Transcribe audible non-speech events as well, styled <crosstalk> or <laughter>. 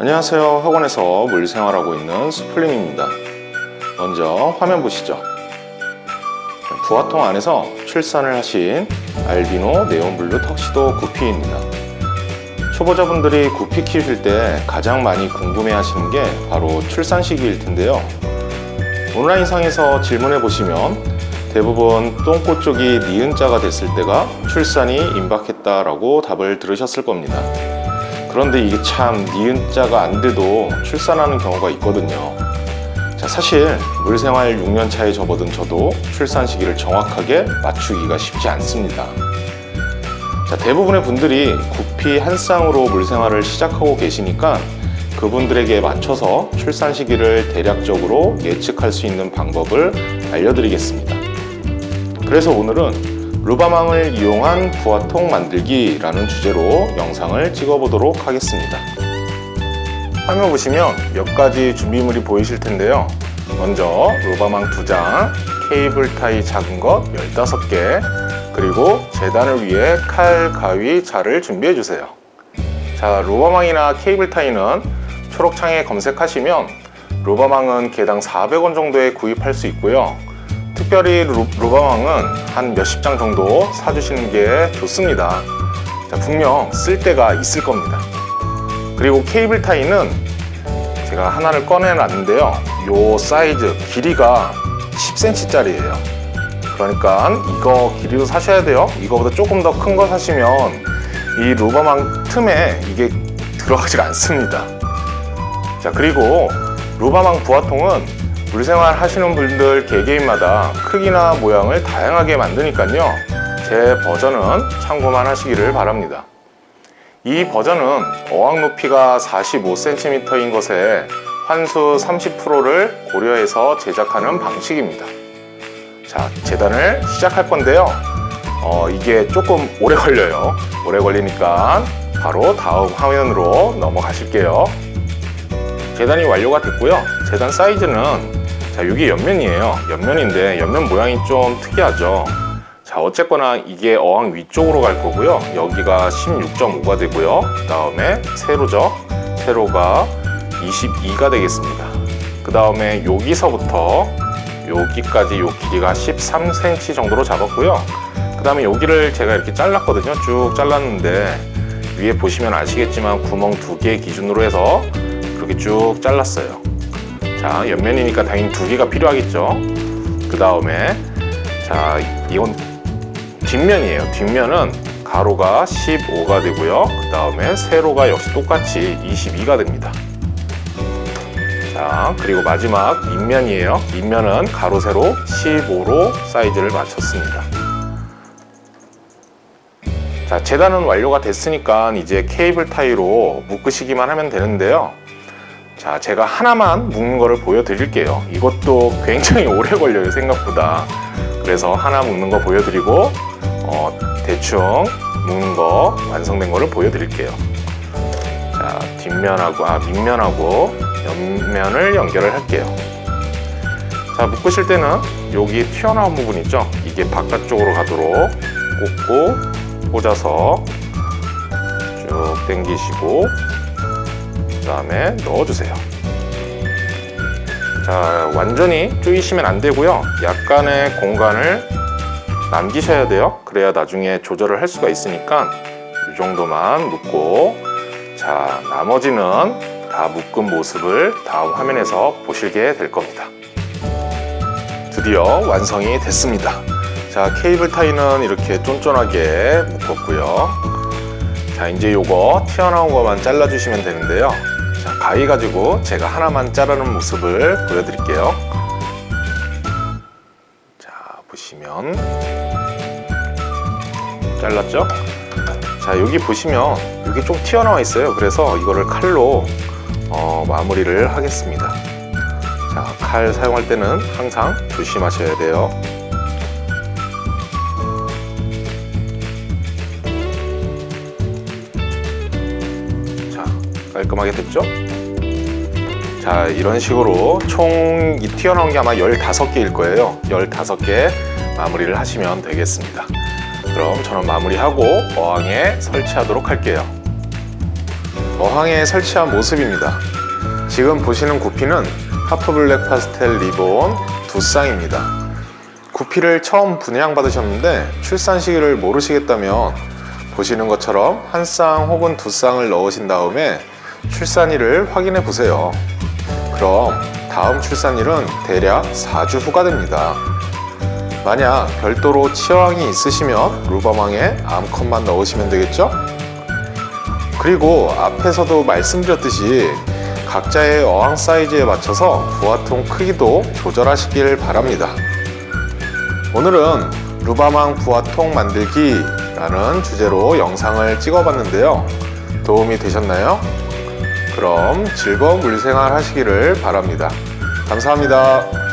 안녕하세요. 학원에서 물생활하고 있는 수플림입니다. 먼저 화면 보시죠. 부화통 안에서 출산을 하신 알비노 네온블루 턱시도 구피입니다. 초보자분들이 구피 키우실 때 가장 많이 궁금해 하시는 게 바로 출산 시기일 텐데요. 온라인상에서 질문해 보시면 대부분 똥꼬 쪽이 니은자가 됐을 때가 출산이 임박했다라고 답을 들으셨을 겁니다. 그런데 이게 참 니은자가 안 돼도 출산하는 경우가 있거든요. 자, 사실 물생활 6년 차에 접어든 저도 출산 시기를 정확하게 맞추기가 쉽지 않습니다. 자, 대부분의 분들이 구피 한 쌍으로 물생활을 시작하고 계시니까 그분들에게 맞춰서 출산 시기를 대략적으로 예측할 수 있는 방법을 알려드리겠습니다. 그래서 오늘은 루바망을 이용한 부화통 만들기라는 주제로 영상을 찍어보도록 하겠습니다. 화면 보시면 몇 가지 준비물이 보이실 텐데요. 먼저 루바망 2장, 케이블 타이 작은 것 15개, 그리고 재단을 위해 칼, 가위, 자를 준비해 주세요. 자, 루바망이나 케이블 타이는 초록창에 검색하시면 루바망은 개당 400원 정도에 구입할 수 있고요. 특별히 루, 루바망은 한 몇십 장 정도 사주시는 게 좋습니다. 자, 분명 쓸 때가 있을 겁니다. 그리고 케이블 타이는 제가 하나를 꺼내놨는데요. 요 사이즈 길이가 10cm짜리예요. 그러니까 이거 길이도 사셔야 돼요. 이거보다 조금 더 큰 거 사시면 이 루바망 틈에 이게 들어가질 않습니다. 자 그리고 루바망 부화통은 물생활 하시는 분들 개개인마다 크기나 모양을 다양하게 만드니까요. 제 버전은 참고만 하시기를 바랍니다. 이 버전은 어항 높이가 45cm인 것에 환수 30%를 고려해서 제작하는 방식입니다. 자, 재단을 시작할 건데요. 어, 이게 조금 오래 걸려요. 오래 걸리니까 바로 다음 화면으로 넘어가실게요. 재단이 완료가 됐고요. 재단 사이즈는 자, 이게 옆면이에요. 옆면인데 옆면 모양이 좀 특이하죠. 자, 어쨌거나 이게 어항 위쪽으로 갈 거고요. 여기가 16.5가 되고요. 그 다음에 세로죠. 세로가 22가 되겠습니다. 그 다음에 여기서부터 여기까지 요 길이가 13cm 정도로 잡았고요. 그 다음에 여기를 제가 이렇게 잘랐거든요. 쭉 잘랐는데 위에 보시면 아시겠지만 구멍 두 개 기준으로 해서 그렇게 쭉 잘랐어요. 자, 옆면이니까 당연히 두 개가 필요하겠죠. 그 다음에 자, 이건 뒷면이에요. 뒷면은 가로가 15가 되고요. 그 다음에 세로가 역시 똑같이 22가 됩니다. 자, 그리고 마지막 밑면이에요. 밑면은 가로 세로 15로 사이즈를 맞췄습니다. 자, 재단은 완료가 됐으니까 이제 케이블 타이로 묶으시기만 하면 되는데요. 자, 제가 하나만 묶는 거를 보여드릴게요. 이것도 굉장히 <laughs> 오래 걸려요, 생각보다. 그래서 하나 묶는 거 보여드리고, 어, 대충 묶는 거 완성된 거를 보여드릴게요. 자, 뒷면하고, 아, 밑면하고 옆면을 연결을 할게요. 자, 묶으실 때는 여기 튀어나온 부분 있죠? 이게 바깥쪽으로 가도록 꽂고 꽂아서 쭉 당기시고 그 다음에 넣어주세요. 자, 완전히 조이시면 안 되고요. 약간의 공간을 남기셔야 돼요. 그래야 나중에 조절을 할 수가 있으니까 이 정도만 묶고 자, 나머지는 다 묶은 모습을 다음 화면에서 보시게 될 겁니다. 드디어 완성이 됐습니다. 자, 케이블 타이는 이렇게 쫀쫀하게 묶었고요. 자, 이제 요거 튀어나온 것만 잘라주시면 되는데요. 자, 가위 가지고 제가 하나만 자르는 모습을 보여드릴게요. 자, 보시면 잘랐죠? 자, 여기 보시면 여기 좀 튀어나와 있어요. 그래서 이거를 칼로 어, 마무리를 하겠습니다. 자, 칼 사용할 때는 항상 조심하셔야 돼요. 깔끔하게 됐죠? 자, 이런 식으로 총 이 튀어나온 게 아마 15개일 거예요. 15개 마무리를 하시면 되겠습니다. 그럼 저는 마무리하고 어항에 설치하도록 할게요. 어항에 설치한 모습입니다. 지금 보시는 구피는 하프 블랙 파스텔 리본 두 쌍입니다. 구피를 처음 분양받으셨는데 출산 시기를 모르시겠다면 보시는 것처럼 한 쌍 혹은 두 쌍을 넣으신 다음에 출산일을 확인해 보세요. 그럼 다음 출산일은 대략 4주 후가 됩니다. 만약 별도로 치어항이 있으시면 루바망에 암컷만 넣으시면 되겠죠? 그리고 앞에서도 말씀드렸듯이 각자의 어항 사이즈에 맞춰서 부화통 크기도 조절하시길 바랍니다. 오늘은 루바망 부화통 만들기 라는 주제로 영상을 찍어봤는데요. 도움이 되셨나요? 그럼 즐거운 물생활 하시기를 바랍니다. 감사합니다.